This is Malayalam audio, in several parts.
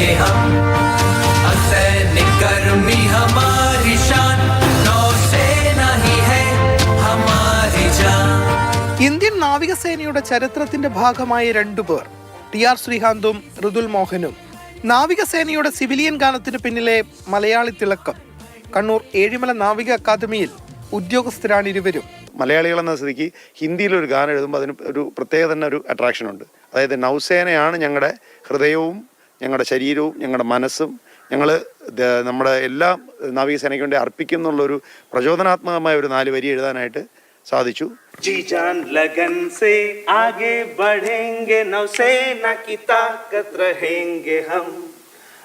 ये हम। हसैन कर्मी हमारी शान ही है हमारी जान। ഇന്ത്യൻ നാവികസേനയുടെ ചരിത്രത്തിന്റെ ഭാഗമായ രണ്ടു പേർ ടി ആർ ശ്രീകാന്തും ഋതുൽ മോഹനും. നാവികസേനയുടെ സിവിലിയൻ ഗാനത്തിന് പിന്നിലെ മലയാളി തിളക്കം. കണ്ണൂർ ഏഴിമല നാവിക അക്കാദമിയിൽ ഉദ്യോഗസ്ഥരാണ് ഇരുവരും. മലയാളികളെന്ന സ്ഥിതിക്ക് ഹിന്ദിയിൽ ഒരു ഗാനം എഴുതുമ്പോൾ അതിന് ഒരു പ്രത്യേക തന്നെ ഒരു അട്രാക്ഷൻ ഉണ്ട്. അതായത് നൗസേനയാണ് ഞങ്ങളുടെ ഹൃദയവും ഞങ്ങളുടെ ശരീരവും ഞങ്ങളുടെ മനസ്സും ഞങ്ങൾ നമ്മുടെ എല്ലാ നാവികസേനയ്ക്ക് വേണ്ടി അർപ്പിക്കും എന്നുള്ളൊരു പ്രചോദനാത്മകമായ ഒരു നാല് വരി എഴുതാനായിട്ട് സാധിച്ചു जी जान लगन से आगे बढ़ेंगे नौसेना की ताकत रहेंगे हम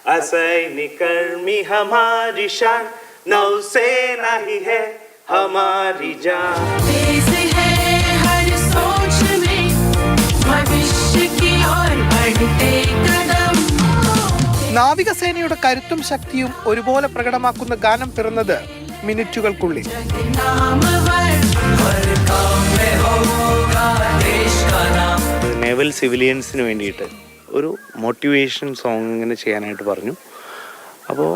असैनिक कर्मी हमारी शान नौसेना ही है हमारी जान നാവികസേനയുടെ കരുത്തും ശക്തിയും ഒരുപോലെ പ്രകടമാക്കുന്ന ഗാനം പിറന്നത് മിനിറ്റുകൾക്കുള്ളിൽ. നേവൽ സിവിലിയൻസിന് വേണ്ടിയിട്ട് ഒരു മോട്ടിവേഷൻ സോങ് ഇങ്ങനെ ചെയ്യാനായിട്ട് പറഞ്ഞു. അപ്പോൾ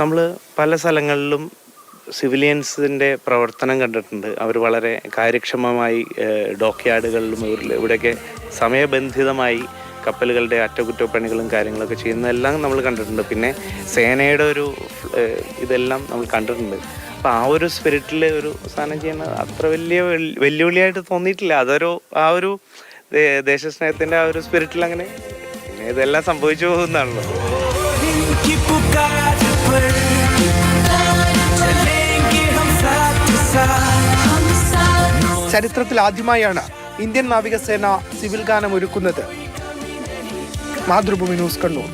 നമ്മൾ പല സ്ഥലങ്ങളിലും സിവിലിയൻസിന്റെ പ്രവർത്തനം കണ്ടിട്ടുണ്ട്. അവർ വളരെ കാര്യക്ഷമമായി ഡോക്യാർഡുകളിലും ഇവിടെയൊക്കെ സമയബന്ധിതമായി കപ്പലുകളുടെ അറ്റകുറ്റപ്പണികളും കാര്യങ്ങളൊക്കെ ചെയ്യുന്നതെല്ലാം നമ്മൾ കണ്ടിട്ടുണ്ട്. പിന്നെ സേനയുടെ ഒരു ഇതെല്ലാം നമ്മൾ കണ്ടിട്ടുണ്ട്. അപ്പോൾ ആ ഒരു സ്പിരിറ്റിൽ ഒരു സാധനം ചെയ്യുന്നത് അത്ര വലിയ വെല്ലുവിളിയായിട്ട് തോന്നിയിട്ടില്ല. അതൊരു ആ ഒരു ദേശസ്നേഹത്തിന്റെ ആ ഒരു സ്പിരിറ്റിൽ അങ്ങനെ പിന്നെ ഇതെല്ലാം സംഭവിച്ചു പോകുന്നതാണല്ലോ. ചരിത്രത്തിൽ ആദ്യമായാണ് ഇന്ത്യൻ നാവികസേന സിവിൽ ഗാനം ഒരുക്കുന്നത്. മാതൃഭൂമി ന്യൂസ് കണ്ണൂർ.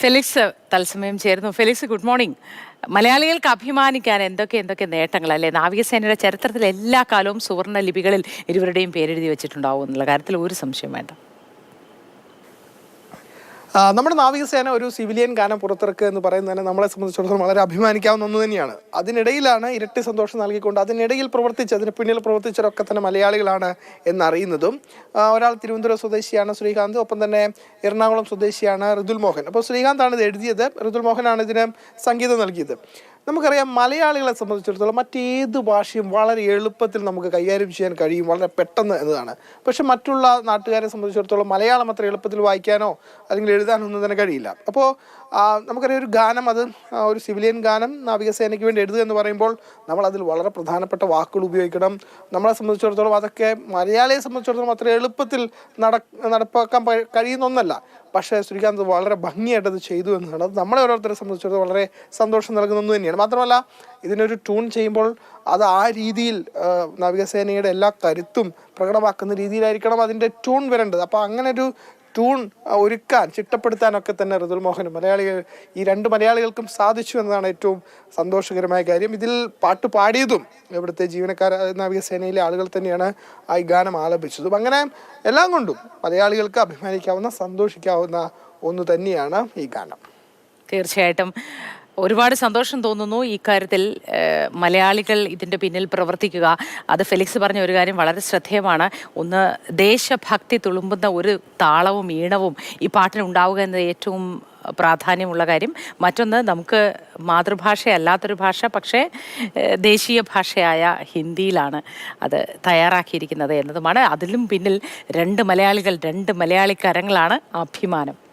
ഫെലിക്സ് തത്സമയം ചേരുന്നു. Felix good morning. മലയാളികൾക്ക് അഭിമാനിക്കാൻ എന്തൊക്കെ എന്തൊക്കെ നേട്ടങ്ങൾ? അല്ലേ? നാവികസേനയുടെ ചരിത്രത്തിൽ എല്ലാ കാലവും സുവർണ ലിപികളിൽ ഇരുവരുടെയും പേരെഴുതി വെച്ചിട്ടുണ്ടാവും എന്നുള്ള കാര്യത്തിൽ ഒരു സംശയം വേണ്ട. നമ്മുടെ നാവികസേന ഒരു സിവിലിയൻ ഗാനം പുറത്തിറക്കുക എന്ന് പറയുന്നത് തന്നെ നമ്മളെ സംബന്ധിച്ചിടത്തോളം വളരെ അഭിമാനിക്കാവുന്ന ഒന്ന് തന്നെയാണ്. അതിനിടയിലാണ് ഇരട്ടി സന്തോഷം നൽകിക്കൊണ്ട് അതിനിടയിൽ പ്രവർത്തിച്ച് അതിന് പിന്നിൽ പ്രവർത്തിച്ചവരൊക്കെ തന്നെ മലയാളികളാണ് എന്നറിയുന്നതും. ഒരാൾ തിരുവനന്തപുരം സ്വദേശിയാണ് ശ്രീകാന്ത് ഒപ്പം തന്നെ എറണാകുളം സ്വദേശിയാണ് ഋതുൽ മോഹൻ. അപ്പോൾ ശ്രീകാന്താണ് ഇത് എഴുതിയത്. ഋതുൽ മോഹനാണ് ഇതിന് സംഗീതം നൽകിയത്. നമുക്കറിയാം മലയാളികളെ സംബന്ധിച്ചിടത്തോളം മറ്റേത് ഭാഷയും വളരെ എളുപ്പത്തിൽ നമുക്ക് കൈകാര്യം ചെയ്യാൻ കഴിയും വളരെ പെട്ടെന്ന് എന്നതാണ്. പക്ഷെ മറ്റുള്ള നാട്ടുകാരെ സംബന്ധിച്ചിടത്തോളം മലയാളം അത്ര എളുപ്പത്തിൽ വായിക്കാനോ അല്ലെങ്കിൽ എഴുതാനോ ഒന്നും തന്നെ കഴിയില്ല. അപ്പോൾ നമുക്കറിയാം ഒരു ഗാനം അത് ഒരു സിവിലിയൻ ഗാനം നാവികസേനയ്ക്ക് വേണ്ടി എഴുതുക എന്ന് പറയുമ്പോൾ നമ്മൾ അതിൽ വളരെ പ്രധാനപ്പെട്ട വാക്കുകൾ ഉപയോഗിക്കണം. നമ്മളെ സംബന്ധിച്ചിടത്തോളം അതൊക്കെ മലയാളിയെ സംബന്ധിച്ചിടത്തോളം അത്ര എളുപ്പത്തിൽ നട നടപ്പാക്കാൻ കഴിയുന്ന ഒന്നല്ല പക്ഷേ ശ്രീകാന്ത് വളരെ ഭംഗിയായിട്ട് അത് ചെയ്തു എന്നാണ്. അത് നമ്മളെ ഓരോരുത്തരെ സംബന്ധിച്ചിടത്തോളം വളരെ സന്തോഷം നൽകുന്ന ഒന്ന് തന്നെയാണ്. മാത്രമല്ല ഇതിനൊരു ട്യൂൺ ചെയ്യുമ്പോൾ അത് ആ രീതിയിൽ നാവികസേനയുടെ എല്ലാ കരുത്തും പ്രകടമാക്കുന്ന രീതിയിലായിരിക്കണം അതിന്റെ ട്യൂൺ വരേണ്ടത്. അപ്പോൾ അങ്ങനെ ഒരു ആ, ഒരുക്കാൻ ചിട്ടപ്പെടുത്താനൊക്കെ തന്നെ ഋതുൽ മോഹനും മലയാളികൾ ഈ രണ്ട് മലയാളികൾക്കും സാധിച്ചു എന്നതാണ് ഏറ്റവും സന്തോഷകരമായ കാര്യം. ഇതിൽ പാട്ട് പാടിയതും ഇവിടുത്തെ ജീവനക്കാർ നാവികസേനയിലെ ആളുകൾ തന്നെയാണ് ഈ ഗാനം ആലപിച്ചതും. അങ്ങനെ എല്ലാം കൊണ്ടും മലയാളികൾക്ക് അഭിമാനിക്കാവുന്ന സന്തോഷിക്കാവുന്ന ഒന്ന് തന്നെയാണ് ഈ ഗാനം. തീർച്ചയായിട്ടും. ഒരുപാട് സന്തോഷം തോന്നുന്നു ഈ കാര്യത്തിൽ മലയാളികൾ ഇതിന്റെ പിന്നിൽ പ്രവർത്തിക്കുക. അത് ഫെലിക്സ് പറഞ്ഞ ഒരു കാര്യം വളരെ ശ്രദ്ധേയമാണ്. ഒന്ന് ദേശഭക്തി തുളുമ്പുന്ന ഒരു താളവും ഈണവും ഈ പാട്ടിന് ഉണ്ടാവുക എന്നത് ഏറ്റവും പ്രാധാന്യമുള്ള കാര്യം. മറ്റൊന്ന് നമുക്ക് മാതൃഭാഷയല്ലാത്തൊരു ഭാഷ പക്ഷേ ദേശീയ ഭാഷയായ ഹിന്ദിയിലാണ് അത് തയ്യാറാക്കിയിരിക്കുന്നത് എന്നതുമാണ്. അതിലും പിന്നിൽ രണ്ട് മലയാളികൾ രണ്ട് മലയാളിക്കരങ്ങളാണ് അഭിമാനം.